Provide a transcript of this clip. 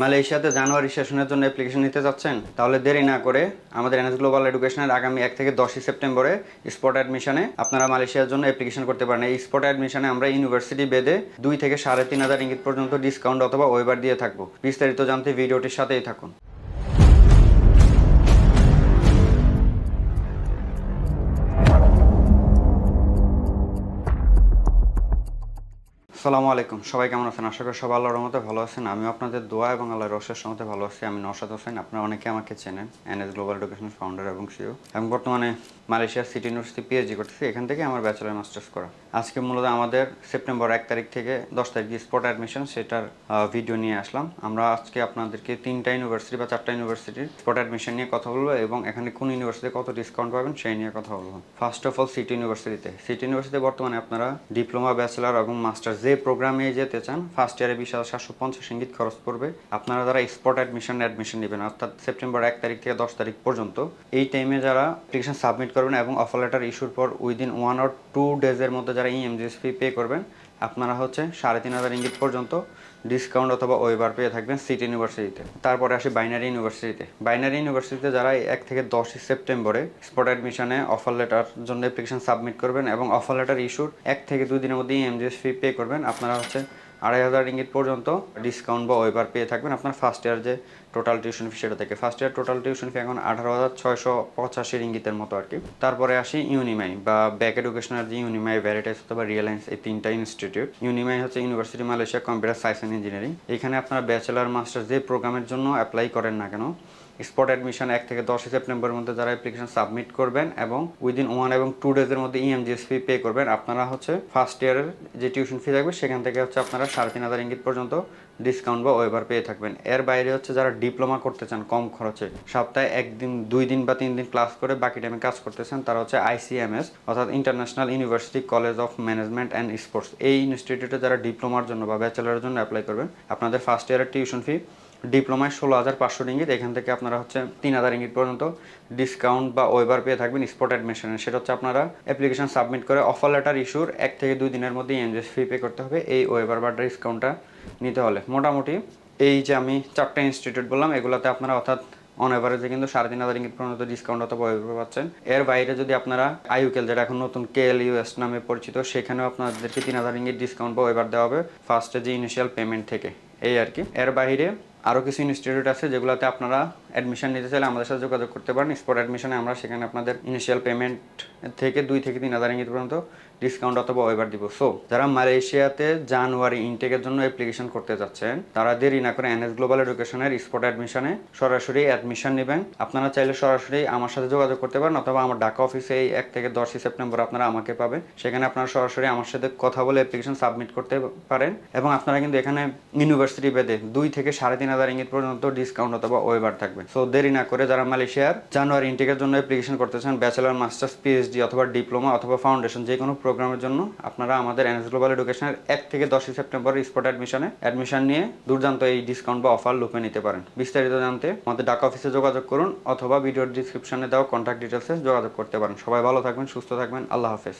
মালয়েশিয়াতে জানুয়ারি সেশনের জন্য অ্যাপ্লিকেশন নিতে যাচ্ছেন, তাহলে দেরি না করে আমাদের এনএস গ্লোবাল এডুকেশনের আগামী এক থেকে দশই সেপ্টেম্বরে স্পট অ্যাডমিশনে আপনারা মালয়েশিয়ার জন্য অ্যাপ্লিকেশন করতে পারেন। এই স্পট অ্যাডমিশনে আমরা ইউনিভার্সিটি বেদে দুই থেকে সাড়ে তিন হাজার ইঙ্গিত পর্যন্ত ডিসকাউন্ট অথবা ওয়েবার দিয়ে থাকব। বিস্তারিত জানতে ভিডিওটির সাথেই থাকুন। আসসালামু আলাইকুম। সবাই কেমন আছেন? আশা করি সবাই আল্লাহর মতো ভালো আছেন। আমি আপনাদের দোয়া এবং আল্লাহর রসের সমতে ভালো আছি। আমি নশাদ হোসেন। আপনারা অনেকে আমাকে চেনেন N NS global education founder এবং সিও এবং বর্তমানে মালয়েশিয়ার সিটি ইউনিভার্সিটি পিএইচডি করতেছি। এখান থেকে আমার ব্যাচেলার মাস্টার্স করা। আজকে মূলত আমাদের সেপ্টেম্বর এক তারিখ থেকে দশ তারিখ স্পট অ্যাডমিশন, সেটার ভিডিও নিয়ে আসলাম। আমরা আজকে আপনাদেরকে তিনটা ইউনিভার্সিটি বা চারটা ইউনিভার্সিটির স্পট অ্যাডমিশন নিয়ে কথা বলব এবং এখানে কোন ইউনিভার্সিটি কত ডিসকাউন্ট পাবেন সেই নিয়ে কথা বলব। ফার্স্ট অফ অল সিটি ইউনিভার্সিটিতে সিটি ইউনিভার্সিটিতে বর্তমানে আপনারা ডিপ্লোমা ব্যাচেলার এবং মাস্টার যে প্রোগ্রামে যেতে চান ফার্স্ট ইয়ারে বিশ হাজার সাতশো পঞ্চাশ ইঙ্গিত খরচ পড়বে। আপনারা যারা স্পট অ্যাডমিশন অ্যাডমিশন নেবেন, অর্থাৎ সেপ্টেম্বর এক তারিখ থেকে দশ তারিখ পর্যন্ত, এই টাইমে যারা অ্যাপ্লিকেশন সাবমিট করবেন এবং অফার লেটার ইস্যুর পর উইদিন ওয়ান অর টু ডেজের মধ্যে যারা ইএমজিএসপি পে করবেন আপনারা হচ্ছে সাড়ে তিন হাজার ইঙ্গিত পর্যন্ত ডিসকাউন্ট অথবা ওয়েবার পেয়ে থাকবেন সিটি ইউনিভার্সিটিতে তারপরে আসি বাইনারি ইউনিভার্সিটিতে বাইনারি ইউনিভার্সিটিতে যারা এক থেকে দশই সেপ্টেম্বরে স্পট অ্যাডমিশনে অফার লেটার জন্য অ্যাপ্লিকেশন সাবমিট করবেন এবং অফার লেটার ইস্যুর এক থেকে দুই দিনের মধ্যেই এমজিএস ফি পে করবেন, আপনারা হচ্ছে আড়াই হাজার রিঙ্গিত পর্যন্ত ডিসকাউন্ট বা ওয়েবার পেয়ে থাকবেন। আপনার ফার্স্ট ইয়ার যে টোটাল টিউশন ফি সেটা থেকে। First year total tuition fee এখন আঠারো হাজার ছয়শো পঁচাশি রিঙ্গিতের মতো আর কি। তারপরে আসি ইউনিমাই বা ব্যাক এডুকেশনাল যে ইউনিমাই ভ্যারিটাইস অথবা রিয়েলায়েন্স এই তিনটা ইনস্টিটিউট ইউনিমাই হচ্ছে university Malaysia computer science and engineering এখানে আপনার ব্যাচেলার মাস্টার যে প্রোগ্রামের জন্য অ্যাপ্লাই করেন না কেন স্পট অ্যাডমিশন এক থেকে দশই সেপ্টেম্বরের মধ্যে যারা অ্যাপ্লিকেশন সাবমিট করবেন এবং উইদিন ওয়ান এবং টু ডেজের মধ্যে E ইএমজিএস ফি পে করবেন, আপনারা হচ্ছে ফার্স্ট ইয়ারের যে টিউশন ফি থাকবে, সেখান থেকে হচ্ছে আপনারা সাড়ে তিন হাজার ইঙ্গিত পর্যন্ত ডিসকাউন্ট বা ওয়েবার পেয়ে থাকবেন। এর বাইরে হচ্ছে যারা ডিপ্লোমা করতে চান কম খরচে, সপ্তাহে একদিন, দুই দিন বা তিন দিন ক্লাস করে বাকি টাইমে কাজ করতে চান তারা হচ্ছে আইসিএমএস অর্থাৎ international university college of management and sports এই ইনস্টিটিউটে যারা ডিপ্লোমার জন্য বা ব্যাচেলারের জন্য অ্যাপ্লাই করবেন, আপনাদের ফার্স্ট ইয়ারের টিউশন ফি ডিপ্লোমায় ষোলো হাজার পাঁচশো রিঙ্গিত, এখান থেকে আপনারা হচ্ছে তিন হাজার রিঙ্গিত পর্যন্ত ডিসকাউন্ট বা ওয়েবার পেয়ে থাকবেন স্পট অ্যাডমিশনে সেটা হচ্ছে আপনারা অ্যাপ্লিকেশন সাবমিট করে অফার লেটার ইস্যুর এক থেকে দুই দিনের মধ্যে এনজেস ফি পে করতে হবে। এই ওয়েবার বা ডিসকাউন্টটা নিতে হলে। মোটামুটি এই যে আমি চারটা ইনস্টিটিউট বললাম, এগুলোতে আপনারা অর্থাৎ অন এভারেজে কিন্তু সাড়ে তিন হাজার ইঙ্গিত পর্যন্ত ডিসকাউন্ট অথবা ওয়েবার পাচ্ছেন। এর বাইরে যদি আপনারা আইউকেল যেটা এখন নতুন কে কেএল ইউএস নামে পরিচিত, সেখানেও আপনাদেরকে তিন হাজার ইঙ্গিত ডিসকাউন্ট বা ওয়েবার দেওয়া হবে ফার্স্টে যে ইনিশিয়াল পেমেন্ট থেকে। এই আর কি। এর বাইরে আরও কিছু ইনস্টিটিউট আছে যেগুলোতে আপনারা অ্যাডমিশন নিতে চাইলে আমাদের সাথে যোগাযোগ করতে পারেন। স্পট অ্যাডমিশনে আমরা সেখানে আপনাদের ইনিশিয়াল পেমেন্ট থেকে দুই থেকে তিন হাজার ইঙ্গিত পর্যন্ত ডিসকাউন্ট অথবা ওয়েবার দিব। সো যারা মালয়েশিয়াতে জানুয়ারি ইনটেকের জন্য অ্যাপ্লিকেশন করতে যাচ্ছেন, তারা দেরি না করে এনএস গ্লোবাল এডুকেশনের স্পট অ্যাডমিশনে সরাসরি অ্যাডমিশন নেবেন। আপনারা চাইলে সরাসরি আমার সাথে যোগাযোগ করতে পারেন অথবা আমার ঢাকা অফিসে এই এক থেকে দশই সেপ্টেম্বর আপনারা আমাকে পাবেন। সেখানে আপনারা সরাসরি আমার সাথে কথা বলে অ্যাপ্লিকেশন সাবমিট করতে পারেন। এবং আপনারা কিন্তু এখানে ইউনিভার্সিটি বেদে দুই থেকে সাড়ে তিন হাজার ইঙ্গিত পর্যন্ত ডিসকাউন্ট অথবা ওয়েবার থাকবে। সো দেরি না করে যারা মালয়েশিয়ার জানুয়ারি ইনটেকের জন্য অ্যাপ্লিকেশন করতে চান ব্যাচেলার মাস্টার্স পিএইচডি অথবা ডিপ্লোমা অথবা ফাউন্ডেশন যে কোনো প্রোগ্রামের জন্য আপনারা আমাদের এনএস গ্লোবাল এডুকেশনের এক থেকে দশই সেপ্টেম্বর স্পট অ্যাডমিশনে অ্যাডমিশন নিয়ে দুর্দান্ত এই ডিসকাউন্ট বা অফার লুপে নিতে পারেন। বিস্তারিত জানতে আমাদের ডাক অফিসে যোগাযোগ করুন অথবা ভিডিওর ডিসক্রিপশনে দেওয়া কন্ট্যাক্ট ডিটেলসে যোগাযোগ করতে পারেন। সবাই ভালো থাকবেন, সুস্থ থাকবেন, আল্লাহ হাফেজ।